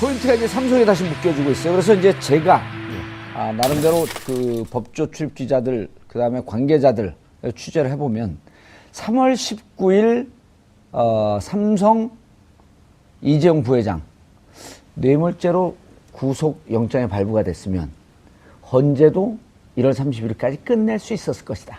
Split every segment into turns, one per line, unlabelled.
포인트가 이제 삼성에 다시 묶여주고 있어요. 그래서 이제 제가 아, 나름대로 그 법조 출입 기자들 그다음에 관계자들 취재를 해보면 3월 19일 어, 삼성 이재용 부회장 뇌물죄로 구속 영장이 발부가 됐으면 헌재도 1월 30일까지 끝낼 수 있었을 것이다.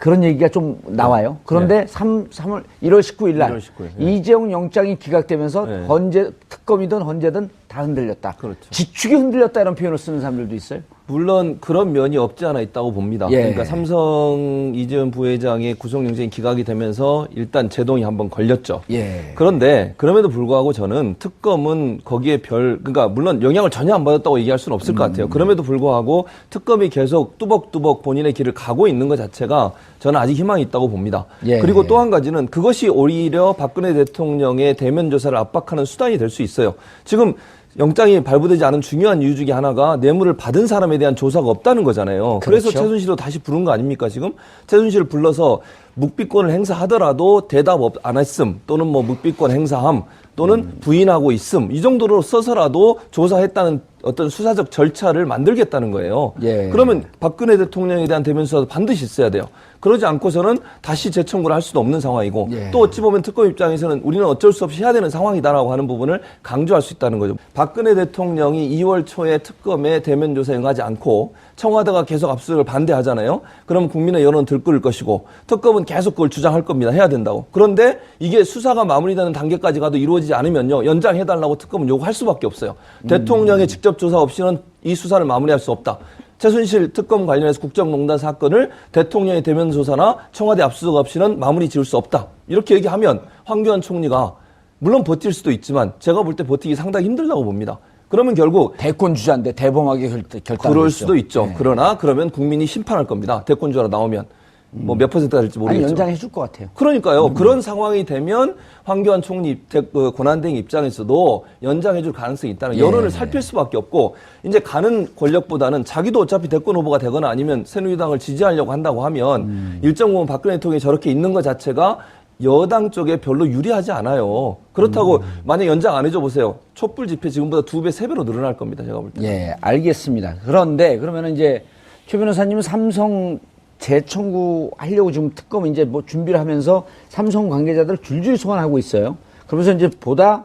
그런 얘기가 좀 나와요. 그런데 삼 3, 월 1월 19일 날
1월 19일, 네.
이재용 영장이 기각되면서
네.
헌재 특검이든 헌재든 다 흔들렸다.
그렇죠.
지축이 흔들렸다 이런 표현을 쓰는 사람들도 있어요.
물론 그런 면이 없지 않아 있다고 봅니다.
예.
그러니까 삼성 이재용 부회장의 구속영장이 기각이 되면서 일단 제동이 한번 걸렸죠.
예.
그런데 그럼에도 불구하고 저는 특검은 거기에 별 그러니까 물론 영향을 전혀 안 받았다고 얘기할 수는 없을 것 같아요. 그럼에도 불구하고 특검이 계속 뚜벅뚜벅 본인의 길을 가고 있는 것 자체가 저는 아직 희망이 있다고 봅니다.
예.
그리고 또 한 가지는 그것이 오히려 박근혜 대통령의 대면 조사를 압박하는 수단이 될 수 있어요. 지금 영장이 발부되지 않은 중요한 이유 중에 하나가 뇌물을 받은 사람에 대한 조사가 없다는 거잖아요. 그래서
그렇죠.
최순실도 다시 부른 거 아닙니까 지금? 최순실을 불러서 묵비권을 행사하더라도 대답 없- 안 했음 또는 뭐 묵비권 행사함 또는 부인하고 있음 이 정도로 써서라도 조사했다는 어떤 수사적 절차를 만들겠다는 거예요.
예.
그러면 박근혜 대통령에 대한 대면 수사도 반드시 있어야 돼요. 그러지 않고서는 다시 재청구를 할 수도 없는 상황이고
예.
또 어찌 보면 특검 입장에서는 우리는 어쩔 수 없이 해야 되는 상황이다라고 하는 부분을 강조할 수 있다는 거죠. 박근혜 대통령이 2월 초에 특검에 대면 조사에 응하지 않고 청와대가 계속 압수수색을 반대하잖아요. 그러면 국민의 여론은 들끓을 것이고 특검은 계속 그걸 주장할 겁니다. 해야 된다고. 그런데 이게 수사가 마무리되는 단계까지 가도 이루어지지 않으면요. 연장해달라고 특검은 요구할 수밖에 없어요. 대통령의 직접 조사 없이는 이 수사를 마무리할 수 없다. 최순실 특검 관련해서 국정농단 사건을 대통령의 대면 조사나 청와대 압수수색 없이는 마무리 지을 수 없다. 이렇게 얘기하면 황교안 총리가 물론 버틸 수도 있지만 제가 볼 때 버티기 상당히 힘들다고 봅니다. 그러면 결국
대권 주자인데 대범하게 결, 결단.
그럴 수도 있죠. 그러나 그러면 국민이 심판할 겁니다. 대권 주자로 나오면 뭐 몇 퍼센트가 될지
아니
모르겠지만.
연장해 줄 것 같아요.
그러니까요. 그런 상황이 되면 황교안 총리 입- 그 권한대행 입장에서도 연장해 줄 가능성이 있다는
예.
여론을 살필 수밖에 없고 이제 가는 권력보다는 자기도 어차피 대권 후보가 되거나 아니면 새누리당을 지지하려고 한다고 하면 일정 부분 박근혜 대통령이 저렇게 있는 것 자체가 여당 쪽에 별로 유리하지 않아요. 그렇다고 만약 연장 안 해줘 보세요. 촛불 집회 지금보다 두 배, 세 배로 늘어날 겁니다. 제가 볼 때.
예, 알겠습니다. 그런데 그러면은 이제 최 변호사님은 삼성 재청구 하려고 지금 특검 이제 뭐 준비를 하면서 삼성 관계자들 줄줄 소환하고 있어요. 그러면서 이제 보다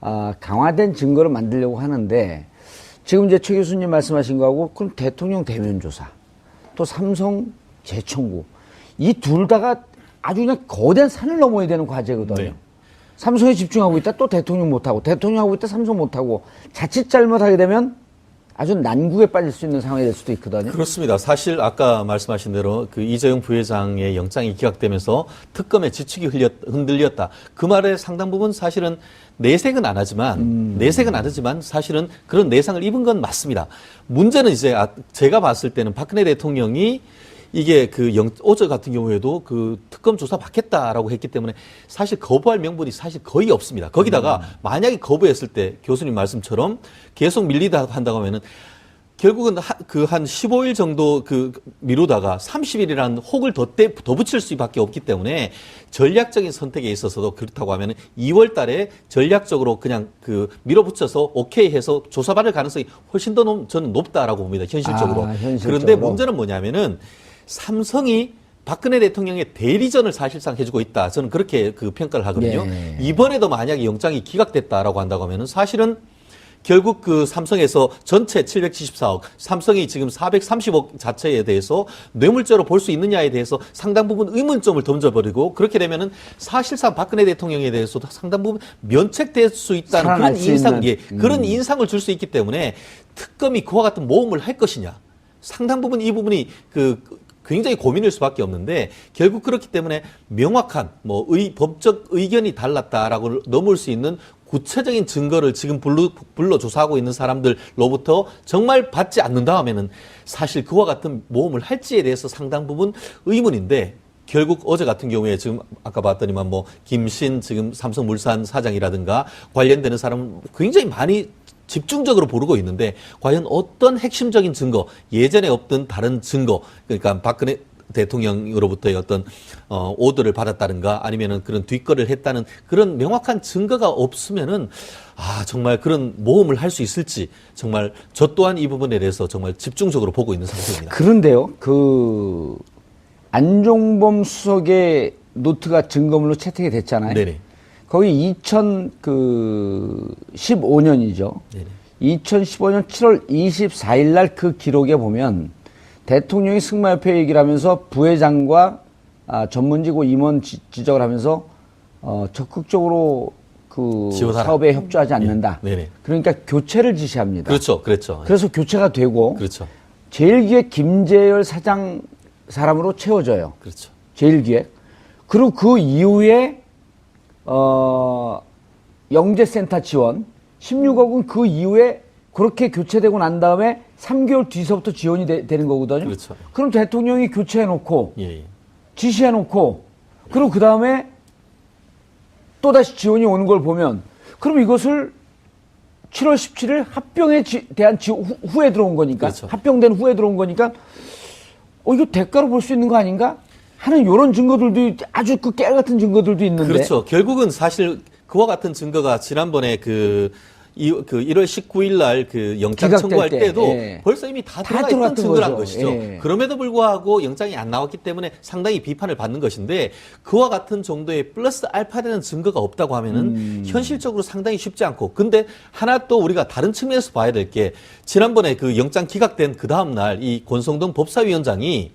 아, 강화된 증거를 만들려고 하는데 지금 이제 최 교수님 말씀하신 거하고 그럼 대통령 대면 조사 또 삼성 재청구 이 둘 다가 아주 그냥 거대한 산을 넘어야 되는 과제거든요.
네.
삼성에 집중하고 있다 또 대통령 못하고 대통령 하고 있다 삼성 못하고 자칫 잘못하게 되면 아주 난국에 빠질 수 있는 상황이 될 수도 있거든요.
그렇습니다. 사실 아까 말씀하신 대로 그 이재용 부회장의 영장이 기각되면서 특검의 지축이 흘렸, 흔들렸다. 그 말의 상당 부분 사실은 내색은 안 하지만 내색은 안 하지만 사실은 그런 내상을 입은 건 맞습니다. 문제는 이제 아- 제가 봤을 때는 박근혜 대통령이 이게 그 영, 어제 같은 경우에도 그 특검 조사 받겠다라고 했기 때문에 사실 거부할 명분이 사실 거의 없습니다. 거기다가 만약에 거부했을 때 교수님 말씀처럼 계속 밀리다 한다고 하면은 결국은 그 한 15일 정도 그 미루다가 30일이라는 혹을 더, 떼, 더 붙일 수밖에 없기 때문에 전략적인 선택에 있어서도 그렇다고 하면은 2월 달에 전략적으로 그냥 그 밀어붙여서 오케이 해서 조사받을 가능성이 훨씬 더 높, 저는 높다라고 봅니다. 현실적으로.
아, 현실적으로.
그런데 문제는 뭐냐면은 삼성이 박근혜 대통령의 대리전을 사실상 해주고 있다. 저는 그렇게 그 평가를 하거든요.
예.
이번에도 만약에 영장이 기각됐다라고 한다고 하면은 사실은 결국 그 삼성에서 전체 774억, 삼성이 지금 430억 자체에 대해서 뇌물죄로 볼 수 있느냐에 대해서 상당 부분 의문점을 던져버리고 그렇게 되면은 사실상 박근혜 대통령에 대해서도 상당 부분 면책될 수 있다는 그런
수
인상. 예, 그런 인상을 줄 수 있기 때문에 특검이 그와 같은 모험을 할 것이냐. 상당 부분 이 부분이 그 굉장히 고민일 수밖에 없는데 결국 그렇기 때문에 명확한 뭐 의, 법적 의견이 달랐다라고 넘을 수 있는 구체적인 증거를 지금 불러, 불러 조사하고 있는 사람들로부터 정말 받지 않는다 하면은 사실 그와 같은 모험을 할지에 대해서 상당 부분 의문인데 결국 어제 같은 경우에 지금 아까 봤더니만 뭐 김신 지금 삼성물산 사장이라든가 관련되는 사람 은 굉장히 많이 집중적으로 부르고 있는데 과연 어떤 핵심적인 증거, 예전에 없던 다른 증거, 그러니까 박근혜 대통령으로부터의 어떤 어, 오더를 받았다든가 아니면은 그런 뒷거래를 했다는 그런 명확한 증거가 없으면은 아 정말 그런 모험을 할 수 있을지 정말 저 또한 이 부분에 대해서 정말 집중적으로 보고 있는 상태입니다.
그런데요, 그 안종범 수석의 노트가 증거물로 채택이 됐잖아요.
네네.
거기 2015년이죠.
네네.
2015년 7월 24일 날 그 기록에 보면 대통령이 승마협회 얘기를 하면서 부회장과 아, 전문지고 임원 지, 적을 하면서 어, 적극적으로 그
지원하라.
사업에 협조하지 않는다.
예. 네네.
그러니까 교체를 지시합니다.
그렇죠, 그렇죠.
그래서 교체가 되고
그렇죠,
제일기획 김재열 사장 사람으로 채워져요.
그렇죠.
제일기획. 그리고 그 이후에 어 영재센터 지원 16억은 그 이후에 그렇게 교체되고 난 다음에 3개월 뒤서부터 지원이 되, 는 거거든요.
그렇죠.
그럼 대통령이 교체해놓고
예, 예.
지시해놓고 그리고 그 다음에 또 다시 지원이 오는 걸 보면 그럼 이것을 7월 17일 합병에 지- 대한 지, 후, 후에 들어온 거니까
그렇죠.
합병된 후에 들어온 거니까 어 이거 대가로 볼 수 있는 거 아닌가 하는 이런 증거들도 있- 아주 그 깨알 같은 증거들도 있는데
그렇죠. 결국은 사실 그와 같은 증거가 지난번에 그, 이, 그 1월 19일 날 그 영장 청구할
때,
때도
예.
벌써 이미 다
다
들어가 있던 증거란
거죠.
것이죠.
예.
그럼에도 불구하고 영장이 안 나왔기 때문에 상당히 비판을 받는 것인데 그와 같은 정도의 플러스 알파 되는 증거가 없다고 하면은
음.
현실적으로 상당히 쉽지 않고 근데 하나 또 우리가 다른 측면에서 봐야 될 게 지난번에 그 영장 기각된 그 다음 날 이 권성동 법사위원장이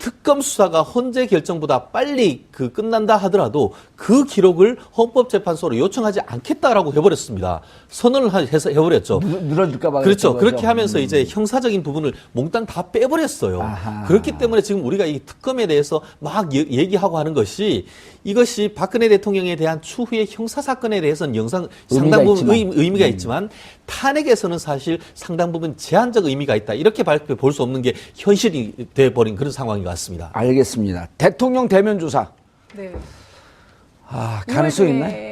특검 수사가 헌재 결정보다 빨리 그 끝난다 하더라도 그 기록을 헌법재판소로 요청하지 않겠다라고 해버렸습니다. 선언을 하- 해서 해버렸죠.
늘- 늘어질까봐
그렇죠. 그렇게
거죠.
하면서 이제 형사적인 부분을 몽땅 다 빼버렸어요.
아하.
그렇기 때문에 지금 우리가 이 특검에 대해서 막 예- 얘기하고 하는 것이 이것이 박근혜 대통령에 대한 추후의 형사 사건에 대해서는 영상 상당 부분
있지만.
의, 의미가 있지만 탄핵에서는 사실 상당 부분 제한적 의미가 있다. 이렇게 발표 볼 수 없는 게 현실이 돼 버린 그런 상황인 것 같습니다.
알겠습니다. 대통령 대면 조사
네.
아, 가능성
2월 중에-
있나요?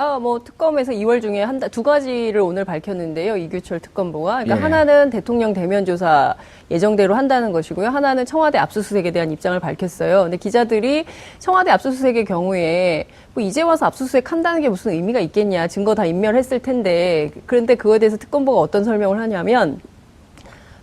아, 뭐 특검에서 2월 중에 한 두 가지를 오늘 밝혔는데요. 이규철 특검보가. 그러니까
예.
하나는 대통령 대면 조사 예정대로 한다는 것이고요. 하나는 청와대 압수수색에 대한 입장을 밝혔어요. 근데 기자들이 청와대 압수수색의 경우에 뭐 이제 와서 압수수색 한다는 게 무슨 의미가 있겠냐. 증거 다 인멸했을 텐데. 그런데 그거에 대해서 특검보가 어떤 설명을 하냐면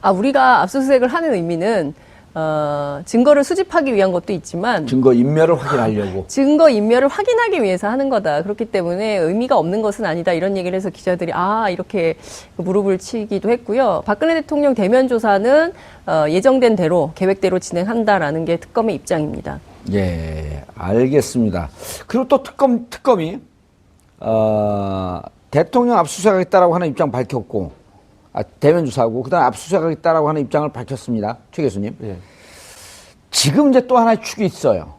아, 우리가 압수수색을 하는 의미는 어, 증거를 수집하기 위한 것도 있지만
증거 인멸을 확인하려고.
증거 인멸을 확인하기 위해서 하는 거다. 그렇기 때문에 의미가 없는 것은 아니다. 이런 얘기를 해서 기자들이 아 이렇게 무릎을 치기도 했고요. 박근혜 대통령 대면 조사는 어, 예정된 대로 계획대로 진행한다라는 게 특검의 입장입니다.
예, 알겠습니다. 그리고 또 특검 특검이 어, 대통령 압수수색하겠다라고 하는 입장 밝혔고 아, 대면 조사하고 그다음 압수수색하겠다라고 하는 입장을 밝혔습니다. 최 교수님.
예.
지금 이제 또 하나의 축이 있어요.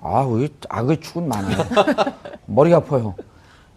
아, 왜 악의 축은 많아요. 머리가 아파요.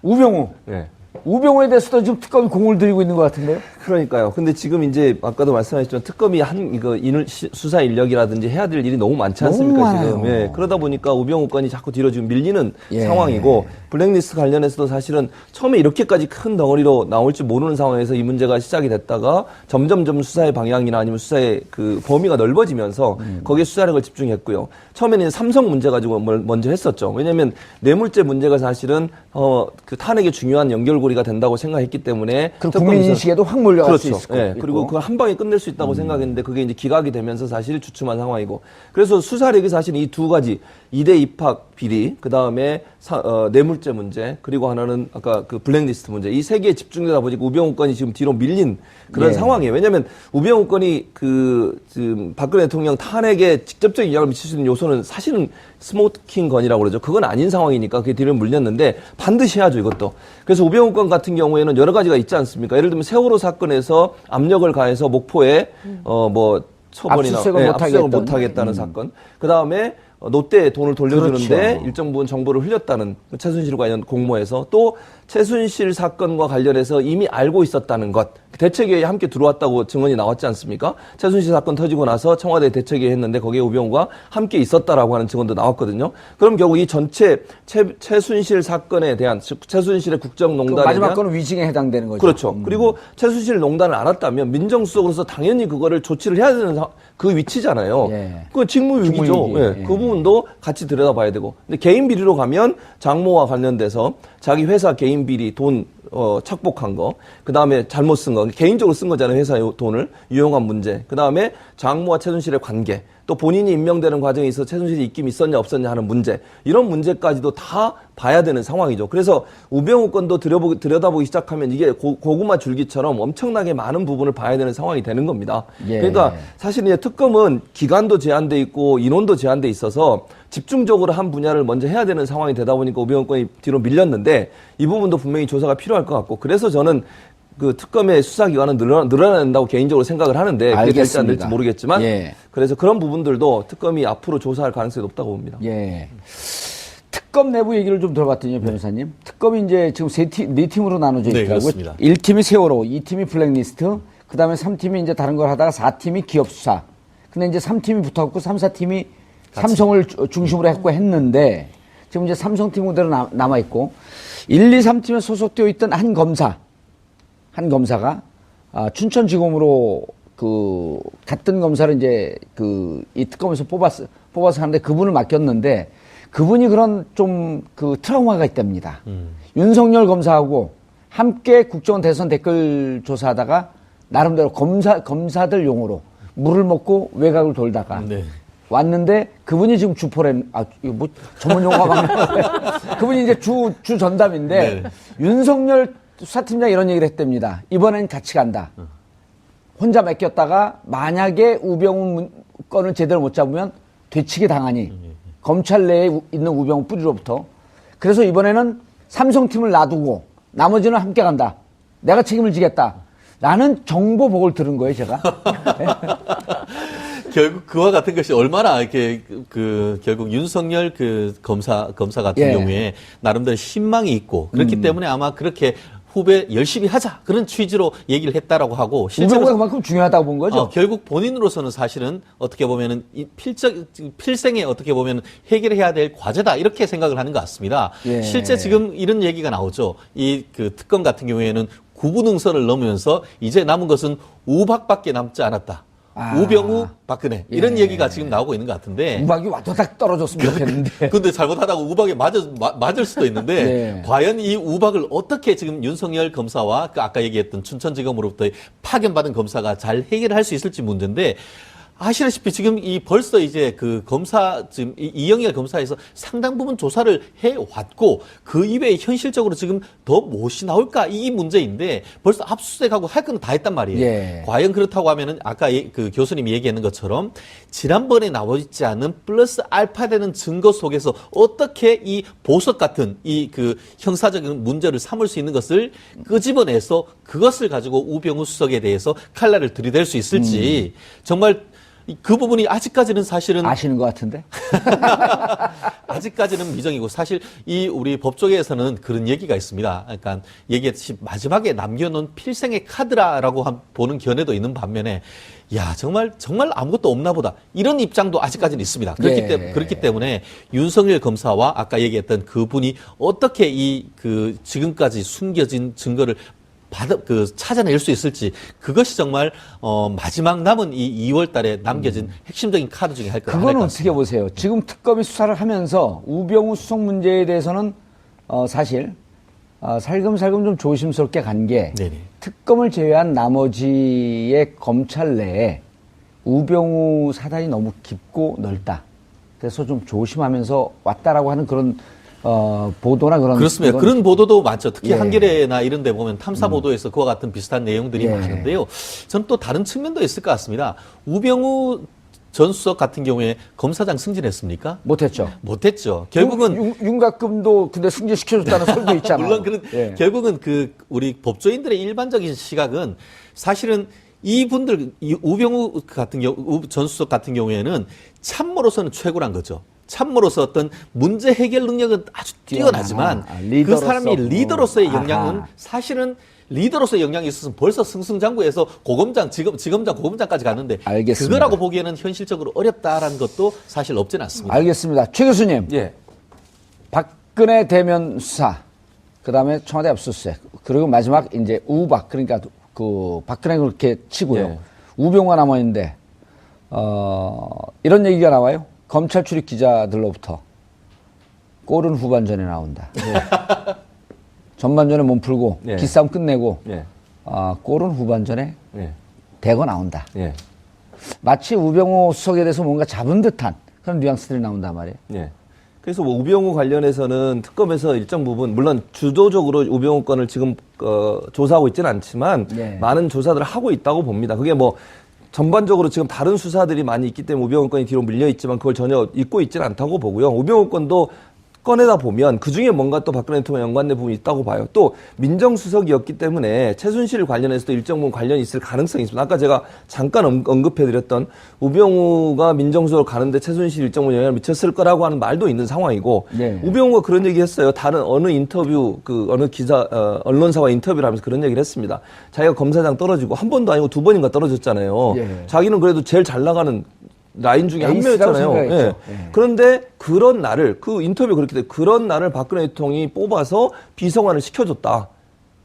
우병우.
예.
우병우에 대해서도 지금 특검이 공을 들이고 있는 것 같은데요.
그러니까요. 근데 지금 이제 아까도 말씀하셨지만 특검이 한 이거 인을 시- 수사 인력이라든지 해야 될 일이 너무 많지 않습니까
너무
지금? 예. 그러다 보니까 우병우 건이 자꾸 뒤로 지금 밀리는
예.
상황이고 블랙리스트 관련해서도 사실은 처음에 이렇게까지 큰 덩어리로 나올지 모르는 상황에서 이 문제가 시작이 됐다가 점점점 수사의 방향이나 아니면 수사의 그 범위가 넓어지면서
음.
거기에 수사력을 집중했고요. 처음에는 삼성 문제 가지고 뭘 먼저 했었죠. 왜냐하면 뇌물죄 문제가 사실은 어 그 탄핵의 중요한 연결고리가 된다고 생각했기 때문에
그리고
특검
국민
수사-
인식에도 확몰 려갈
그렇죠.
수
예,
있고.
그리고 그걸 한 방에 끝낼 수 있다고 생각했는데 그게 이제 기각이 되면서 사실 주춤한 상황이고 그래서 수사력이 사실 이 두 가지 이대 입학 비리 그 다음에 뇌물죄 문제 그리고 하나는 아까 그 블랙리스트 문제 이 세 개에 집중되다 보니까 우병우 건이 지금 뒤로 밀린 그런
예.
상황이에요. 왜냐하면 우병우 건이 그 지금 박근혜 대통령 탄핵에 직접적인 영향을 미칠 수 있는 요소는 사실은 스모킹 건이라고 그러죠. 그건 아닌 상황이니까 그게 뒤로 물렸는데 반드시 해야죠 이것도. 그래서 우병우 건 같은 경우에는 여러 가지가 있지 않습니까? 예를 들면 세월호 사건에서 압력을 가해서 목포에 어뭐 처벌이나
압수수색을
예,
못
압수수색을
하겠다는.
못 하겠다는 사건. 그 다음에 롯데에 돈을 돌려주는데
그렇죠.
일정 부분 정보를 흘렸다는 그 최순실 관련 공모에서 또 최순실 사건과 관련해서 이미 알고 있었다는 것 대책회의에 함께 들어왔다고 증언이 나왔지 않습니까? 최순실 사건 터지고 나서 청와대 대책회의 했는데 거기에 우병우가 함께 있었다라고 하는 증언도 나왔거든요. 그럼 결국 이 전체 최, 최순실 사건에 대한 즉 최순실의
그
국정농단에
마지막
대한
거는 위증에 해당되는 거죠.
그렇죠. 그리고 최순실 농단을 알았다면 민정수석으로서 당연히 그거를 조치를 해야 되는 사- 그 위치잖아요.
예.
그 직무유기죠.
직무유기.
예.
예.
그 부분도 같이 들여다봐야 되고. 근데 개인 비리로 가면 장모와 관련돼서 자기 회사 개인 비리 돈 어, 착복한 거, 그 다음에 잘못 쓴 거, 개인적으로 쓴 거잖아요, 회사의 돈을, 유용한 문제. 그 다음에 장모와 최순실의 관계, 또 본인이 임명되는 과정에 있어 최순실이 입김 있었냐 없었냐 하는 문제, 이런 문제까지도 다 봐야 되는 상황이죠. 그래서 우병우 건도 들여보, 들여다보기 시작하면 이게 고, 고구마 줄기처럼 엄청나게 많은 부분을 봐야 되는 상황이 되는 겁니다.
예.
그러니까 사실 이제 특검은 기간도 제한돼 있고 인원도 제한돼 있어서 집중적으로 한 분야를 먼저 해야 되는 상황이 되다 보니까 우병우 건이 뒤로 밀렸는데 이 부분도 분명히 조사가 필요할 것 같고 그래서 저는 그 특검의 수사 기간은 늘어, 늘어나야 된다고 개인적으로 생각을 하는데 그게 될지 안 될지
알겠습니다.
모르겠지만
예.
그래서 그런 부분들도 특검이 앞으로 조사할 가능성이 높다고 봅니다.
예. 특검 내부 얘기를 좀 들어봤더니 변호사님. 특검이 이제 지금 세 팀, 네 팀으로 나눠져
네,
있더라고요.
그렇습니다.
1팀이 세월호, 2팀이 블랙리스트, 그 다음에 3팀이 이제 다른 걸 하다가 4팀이 기업 수사. 근데 이제 3팀이 붙어갖고 3, 4팀이 삼성을 주- 중심으로 했고 했는데 지금 이제 삼성팀 그대로 남- 남아있고 1, 2, 3팀에 소속되어 있던 한 검사, 한 검사가 아, 춘천지검으로 그 같은 검사를 이제 그 이 특검에서 뽑았어 뽑아서 하는데 그분을 맡겼는데 그분이 그런 좀 그 트라우마가 있답니다. 윤석열 검사하고 함께 국정원 대선 댓글 조사하다가 나름대로 검사 검사들 용어로 물을 먹고 외곽을 돌다가
네.
왔는데 그분이 지금 주포랜 아 이거 뭐 전문 용어가 막 그분이 이제 주 주 전담인데
네.
윤석열 수사팀장 이런 얘기를 했답니다. 이번엔 같이 간다. 혼자 맡겼다가 만약에 우병우 문- 건을 제대로 못 잡으면 되치기 당하니 검찰 내에 우- 있는 우병우 뿌리로부터 그래서 이번에는 삼성팀을 놔두고 나머지는 함께 간다. 내가 책임을 지겠다. 라는 정보복을 들은 거예요, 제가.
결국 그와 같은 것이 얼마나 이렇게 그, 그 결국 윤석열 그 검사 검사 같은
예.
경우에 나름대로 신망이 있고 그렇기 때문에 아마 그렇게 후배 열심히 하자 그런 취지로 얘기를 했다라고 하고 실제로
우병우가 그만큼 중요하다고 본 거죠.
어, 결국 본인으로서는 사실은 어떻게 보면은 이 필적 필생에 어떻게 보면 해결해야 될 과제다 이렇게 생각을 하는 것 같습니다.
예.
실제 지금 이런 얘기가 나오죠. 이 그 특검 같은 경우에는 구분응선을 넘으면서 이제 남은 것은 우박밖에 남지 않았다.
아.
우병우, 박근혜 이런
예.
얘기가 지금 나오고 있는 것 같은데.
우박이 와도닥 떨어졌으면 좋겠는데.
근데 잘못하다가 우박에 맞을, 마- 맞을 수도 있는데
네.
과연 이 우박을 어떻게 지금 윤석열 검사와 그 아까 얘기했던 춘천지검으로부터 파견받은 검사가 잘 해결할 수 있을지 문제인데 아시다시피 지금 이 벌써 이제 그 검사 지금 이- 이영렬 검사에서 상당 부분 조사를 해 왔고 그 이외에 현실적으로 지금 더 무엇이 나올까 이 문제인데 벌써 압수수색하고 할 건 다 했단 말이에요.
예.
과연 그렇다고 하면은 아까 예- 그 교수님이 얘기하는 것처럼 지난번에 나오지 않은 플러스 알파 되는 증거 속에서 어떻게 이 보석 같은 이 그 형사적인 문제를 삼을 수 있는 것을 끄집어내서 그것을 가지고 우병우 수석에 대해서 칼날을 들이댈 수 있을지 정말 이- 그 부분이 아직까지는 사실은
아시는 것 같은데?
아직까지는 미정이고 사실 이 우리 법조계에서는 그런 얘기가 있습니다. 그러니까 얘기했듯이 마지막에 남겨놓은 필생의 카드라라고 한- 보는 견해도 있는 반면에 야 정말 정말 아무것도 없나 보다 이런 입장도 아직까지는 있습니다. 그렇기
예.
때문에 그렇기 때문에 윤석열 검사와 아까 얘기했던 그분이 어떻게 이 그 지금까지 숨겨진 증거를 받아 그 찾아낼 수 있을지 그것이 정말 어 마지막 남은 이 2월 달에 남겨진 핵심적인 카드 중에 할 거라
그거는 어떻게 보세요? 지금 특검이 수사를 하면서 우병우 수석 문제에 대해서는 어, 사실 어, 살금살금 좀 조심스럽게 간 게. 특검을 제외한 나머지의 검찰 내에 우병우 사단이 너무 깊고 넓다. 그래서 좀 조심하면서 왔다라고 하는 그런 어, 보도나 그런
그렇습니다.
그런-
보도도 많죠. 특히
예.
한겨레나 이런 데 보면 탐사 보도에서 그와 같은 비슷한 내용들이
예.
많은데요. 전또 다른 측면도 있을 것 같습니다. 우병우 전 수석 같은 경우에 검사장 승진했습니까?
못했죠.
못했죠. 결국은
윤, 윤곽금도 근데 승진시켜줬다는 소리도 있잖아요.
물론 그런
예.
결국은 그 우리 법조인들의 일반적인 시각은 사실은 이분들 이 우병우 같은 경우 우- 전 수석 같은 경우에는 참모로서는 최고란 거죠. 참모로서 어떤 문제 해결 능력은 아주 뛰어나지만
뛰어나. 아,
그. 사람이 리더로서의
어.
역량은
아하.
사실은 리더로서 영향이 있었으면 벌써 승승장구해서 고검장, 지검, 지검장, 고검장까지 갔는데
알겠습니다.
그거라고 보기에는 현실적으로 어렵다라는 것도 사실 없지는 않습니다.
알겠습니다. 최 교수님,
예.
박근혜 대면 수사, 그 다음에 청와대 압수수색, 그리고 마지막 이제 우박, 그러니까 그 박근혜 그렇게 치고요.
예.
우병우가 남아있는데, 어, 이런 얘기가 나와요. 검찰 출입 기자들로부터. 골은 후반전에 나온다. 전반전에 몸 풀고,
예.
기싸움 끝내고,
예.
아, 골은 후반전에
예.
대거 나온다.
예.
마치 우병우 수석에 대해서 뭔가 잡은 듯한 그런 뉘앙스들이 나온단 말이에요.
예. 그래서 뭐 우병우 관련해서는 특검에서 일정 부분 물론 주도적으로 우병우 건을 지금 어, 조사하고 있지는 않지만
네.
많은 조사들을 하고 있다고 봅니다. 그게 뭐 전반적으로 지금 다른 수사들이 많이 있기 때문에 우병우 건이 뒤로 밀려 있지만 그걸 전혀 잊고 있지는 않다고 보고요. 우병우 건도 꺼내다 보면 그 중에 뭔가 또 박근혜 대통령 연관된 부분이 있다고 봐요. 또 민정수석이었기 때문에 최순실 관련해서도 일정 부분 관련이 있을 가능성이 있습니다. 아까 제가 잠깐 언- 언급해드렸던 우병우가 민정수석 가는데 최순실 일정 부분 영향을 미쳤을 거라고 하는 말도 있는 상황이고
네.
우병우가 그런 얘기 했어요. 다른 어느 인터뷰 그 어느 기자 어, 언론사와 인터뷰를 하면서 그런 얘기를 했습니다. 자기가 검사장 떨어지고 한 번도 아니고 두 번인가 떨어졌잖아요.
예.
자기는 그래도 제일 잘 나가는 라인 중에 한 명이었잖아요. 예.
예.
그런데 그런 날을 그 인터뷰 그렇게 돼 그런 날을 박근혜 대통령이 뽑아서 비서관을 시켜줬다.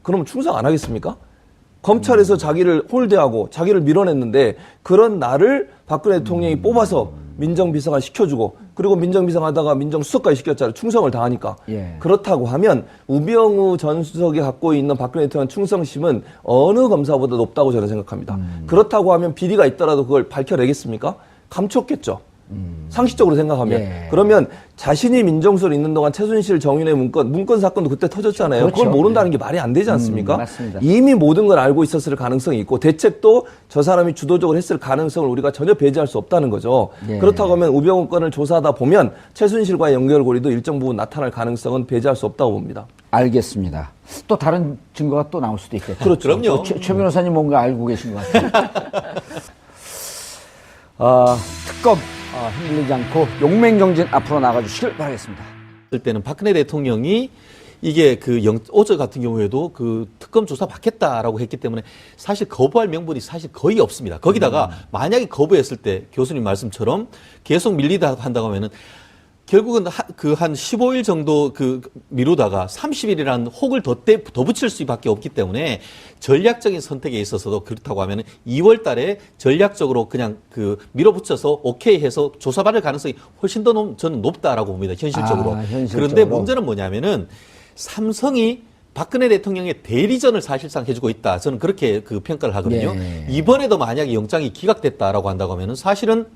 그러면 충성 안 하겠습니까? 검찰에서 자기를 홀대하고 자기를 밀어냈는데 그런 날을 박근혜 대통령이
음.
뽑아서 민정비서관 시켜주고 그리고 민정비서관 하다가 민정수석까지 시켰잖아요. 충성을 다하니까.
예.
그렇다고 하면 우병우 전 수석이 갖고 있는 박근혜 대통령 충성심은 어느 검사보다 높다고 저는 생각합니다.
음.
그렇다고 하면 비리가 있더라도 그걸 밝혀내겠습니까? 감췄겠죠. 상식적으로 생각하면
음. 예.
그러면 자신이 민정수석에 있는 동안 최순실 정윤의 문건 문건 사건도 그때 터졌잖아요.
그렇죠.
그걸 모른다는 게 말이 안 되지 않습니까?
음.
이미 모든 걸 알고 있었을 가능성이 있고 대책도 저 사람이 주도적으로 했을 가능성을 우리가 전혀 배제할 수 없다는 거죠.
예.
그렇다고 하면 우병우 건을 조사하다 보면 최순실과의 연결고리도 일정 부분 나타날 가능성은 배제할 수 없다고 봅니다.
알겠습니다. 또 다른 증거가 또 나올 수도 있겠죠.
그렇죠.
그럼요.
또 최, 최 변호사님 뭔가 알고 계신 것 같아요. 어, 특검 어, 흔들리지 않고 용맹정진 앞으로 나가주시길 바라겠습니다.
을 때는 박근혜 대통령이 이게 그 영, 오저 같은 경우에도 그 특검 조사 받겠다라고 했기 때문에 사실 거부할 명분이 사실 거의 없습니다. 거기다가 만약에 거부했을 때 교수님 말씀처럼 계속 밀리다 한다고 하면은 결국은 그 한 15일 정도 그 미루다가 30일이라는 혹을 더, 떼, 더 붙일 수밖에 없기 때문에 전략적인 선택에 있어서도 그렇다고 하면은 2월 달에 전략적으로 그냥 그 밀어붙여서 오케이 해서 조사받을 가능성이 훨씬 더 높, 저는 높다라고 봅니다. 현실적으로.
아, 현실적으로.
그런데 문제는 뭐냐면은 삼성이 박근혜 대통령의 대리전을 사실상 해주고 있다. 저는 그렇게 그 평가를 하거든요.
네.
이번에도 만약에 영장이 기각됐다라고 한다고 하면은 사실은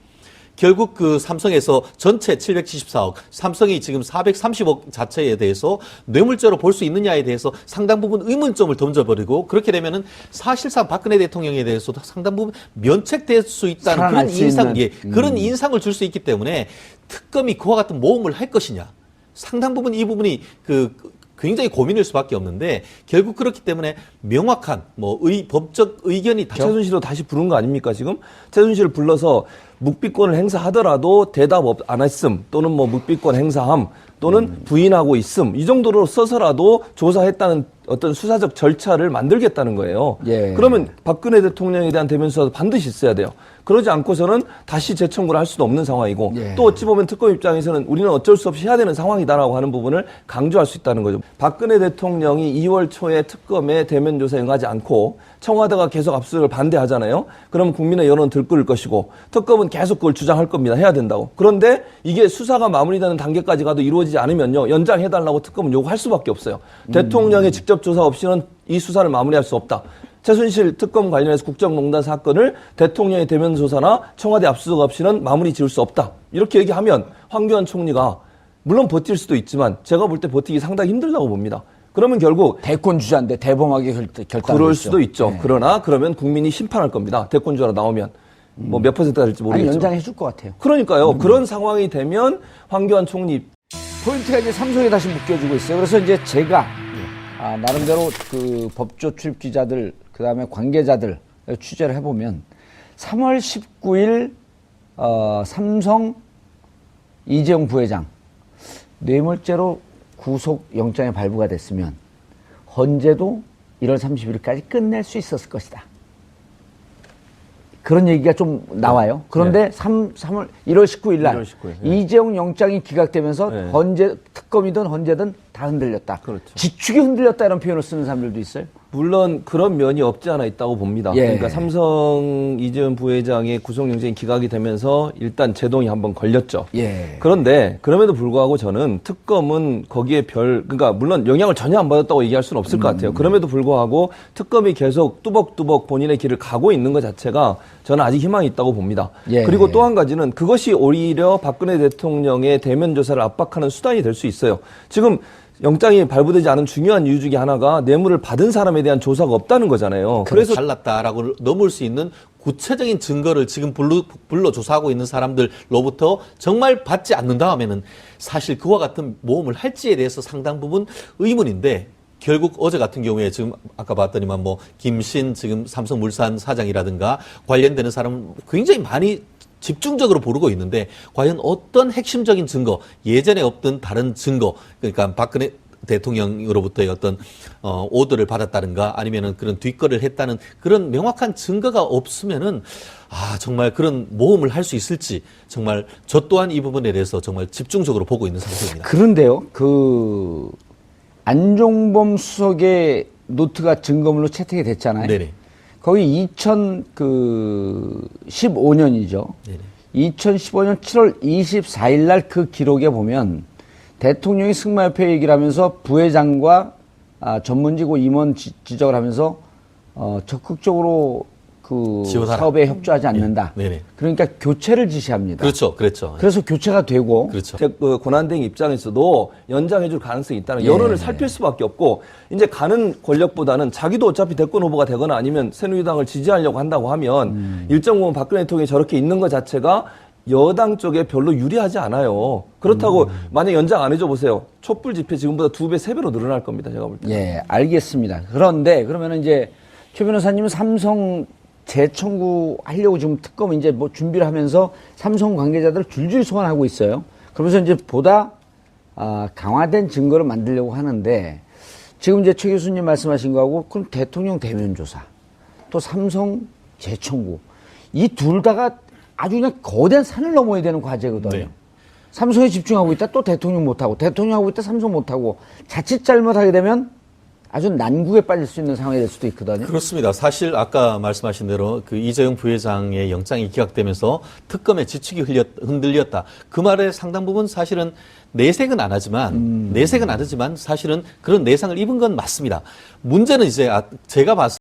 결국 그 삼성에서 전체 774억, 삼성이 지금 430억 자체에 대해서 뇌물죄로 볼 수 있느냐에 대해서 상당 부분 의문점을 던져버리고 그렇게 되면은 사실상 박근혜 대통령에 대해서도 상당 부분 면책될 수 있다는 그런
수
인상,
있는,
예, 그런 인상을 줄 수 있기 때문에 특검이 그와 같은 모험을 할 것이냐. 상당 부분 이 부분이 그 굉장히 고민일 수밖에 없는데 결국 그렇기 때문에 명확한 뭐 의, 법적 의견이 다
최순실도 다시 부른 거 아닙니까 지금? 최순실을 불러서 묵비권을 행사하더라도 대답 없- 안 했음 또는 뭐 묵비권 행사함 또는 부인하고 있음 이 정도로 써서라도 조사했다는 어떤 수사적 절차를 만들겠다는 거예요.
예.
그러면 박근혜 대통령에 대한 대면 수사도 반드시 있어야 돼요. 그러지 않고서는 다시 재청구를 할 수도 없는 상황이고
예.
또 어찌 보면 특검 입장에서는 우리는 어쩔 수 없이 해야 되는 상황이다라고 하는 부분을 강조할 수 있다는 거죠. 박근혜 대통령이 2월 초에 특검에 대면 조사에 응하지 않고 청와대가 계속 압수수색을 반대하잖아요. 그러면 국민의 여론은 들끓을 것이고 특검은 계속 그걸 주장할 겁니다. 해야 된다고. 그런데 이게 수사가 마무리되는 단계까지 가도 이루어지지 않으면요. 연장해달라고 특검은 요구할 수밖에 없어요. 대통령의 직접 조사 없이는 이 수사를 마무리할 수 없다. 최순실 특검 관련해서 국정농단 사건을 대통령의 대면 조사나 청와대 압수수색 없이는 마무리 지을 수 없다. 이렇게 얘기하면 황교안 총리가 물론 버틸 수도 있지만 제가 볼 때 버티기 상당히 힘들다고 봅니다. 그러면 결국
대권 주자인데 대범하게 결, 결단.
그럴 수도 있죠. 그러나 그러면 국민이 심판할 겁니다. 대권 주자로 나오면 뭐몇 퍼센트가 될지
아니
모르겠지만.
연장해 줄 것 같아요.
그러니까요. 그런 상황이 되면 황교안 총리
포인트가 이제 삼성에 다시 묶여지고 있어요. 그래서 이제 제가 아, 나름대로 그 법조 출입 기자들 그다음에 관계자들 취재를 해보면 3월 19일 어, 삼성 이재용 부회장 뇌물죄로 구속 영장이 발부가 됐으면 헌재도 1월 30일까지 끝낼 수 있었을 것이다. 그런 얘기가 좀 나와요. 그런데 삼 3, 월 1월 19일 날
1월 19일, 네.
이재용 영장이 기각되면서
네.
헌재 특검이든 헌재든 다 흔들렸다.
그렇죠.
지축이 흔들렸다 이런 표현을 쓰는 사람들도 있어요.
물론 그런 면이 없지 않아 있다고 봅니다.
예.
그러니까 삼성 이재용 부회장의 구속영장이 기각이 되면서 일단 제동이 한번 걸렸죠.
예.
그런데 그럼에도 불구하고 저는 특검은 거기에 별 그러니까 물론 영향을 전혀 안 받았다고 얘기할 수는 없을 것
음.
같아요. 그럼에도 불구하고 특검이 계속 뚜벅뚜벅 본인의 길을 가고 있는 것 자체가 저는 아직 희망이 있다고 봅니다.
예.
그리고 또 한 가지는 그것이 오히려 박근혜 대통령의 대면 조사를 압박하는 수단이 될 수 있어요. 지금 영장이 발부되지 않은 중요한 이유 중에 하나가 뇌물을 받은 사람에 대한 조사가 없다는 거잖아요.
그래서 잘났다라고 넘을 수 있는 구체적인 증거를 지금 불러, 불러 조사하고 있는 사람들로부터 정말 받지 않는다 하면은 사실 그와 같은 모험을 할지에 대해서 상당 부분 의문인데 결국 어제 같은 경우에 지금 아까 봤더니만 뭐 김신 지금 삼성물산 사장이라든가 관련되는 사람 은 굉장히 많이 집중적으로 보르고 있는데 과연 어떤 핵심적인 증거 예전에 없던 다른 증거 그러니까 박근혜 대통령으로부터의 어떤 어, 오더를 받았다든가 아니면은 그런 뒷거래를 했다는 그런 명확한 증거가 없으면은 아 정말 그런 모험을 할 수 있을지 정말 저 또한 이 부분에 대해서 정말 집중적으로 보고 있는 상태입니다.
그런데요, 그 안종범 수석의 노트가 증거물로 채택이 됐잖아요.
네네.
거기 2015년이죠.
네네.
2015년 7월 24일 날 그 기록에 보면 대통령이 승마협회 얘기를 하면서 부회장과 아, 전문지고 임원 지, 적을 하면서 어, 적극적으로 그
지원하라.
사업에 협조하지 않는다.
네, 네네.
그러니까 교체를 지시합니다.
그렇죠, 그렇죠.
그래서 교체가 되고
그렇죠.
제- 그 권한대행 입장에서도 연장해줄 가능성이 있다는
예.
여론을 살필 수밖에 없고 이제 가는 권력보다는 자기도 어차피 대권 후보가 되거나 아니면 새누리당을 지지하려고 한다고 하면
음.
일정 부분 박근혜 대통령이 저렇게 있는 것 자체가 여당 쪽에 별로 유리하지 않아요. 그렇다고
음.
만약 연장 안 해줘 보세요. 촛불 집회 지금보다 두 배, 세 배로 늘어날 겁니다. 제가 볼 때.
예, 알겠습니다. 그런데 그러면 이제 최 변호사님은 삼성 재청구 하려고 지금 특검 이제 뭐 준비를 하면서 삼성 관계자들을 줄줄이 소환하고 있어요. 그러면서 이제 보다 아, 강화된 증거를 만들려고 하는데 지금 이제 최 교수님 말씀하신 거하고 그럼 대통령 대면 조사 또 삼성 재청구 이 둘 다가 아주 그냥 거대한 산을 넘어야 되는 과제거든요.
네.
삼성에 집중하고 있다 또 대통령 못하고 대통령 하고 있다 삼성 못하고 자칫 잘못하게 되면 아주 난국에 빠질 수 있는 상황이 될 수도 있거든요.
그렇습니다. 사실 아까 말씀하신 대로 그 이재용 부회장의 영장이 기각되면서 특검의 지축이 흘렸, 흔들렸다. 그 말의 상당 부분 사실은 내색은 안 하지만 내색은 안 하지만 사실은 그런 내상을 입은 건 맞습니다. 문제는 이제 아- 제가 봤을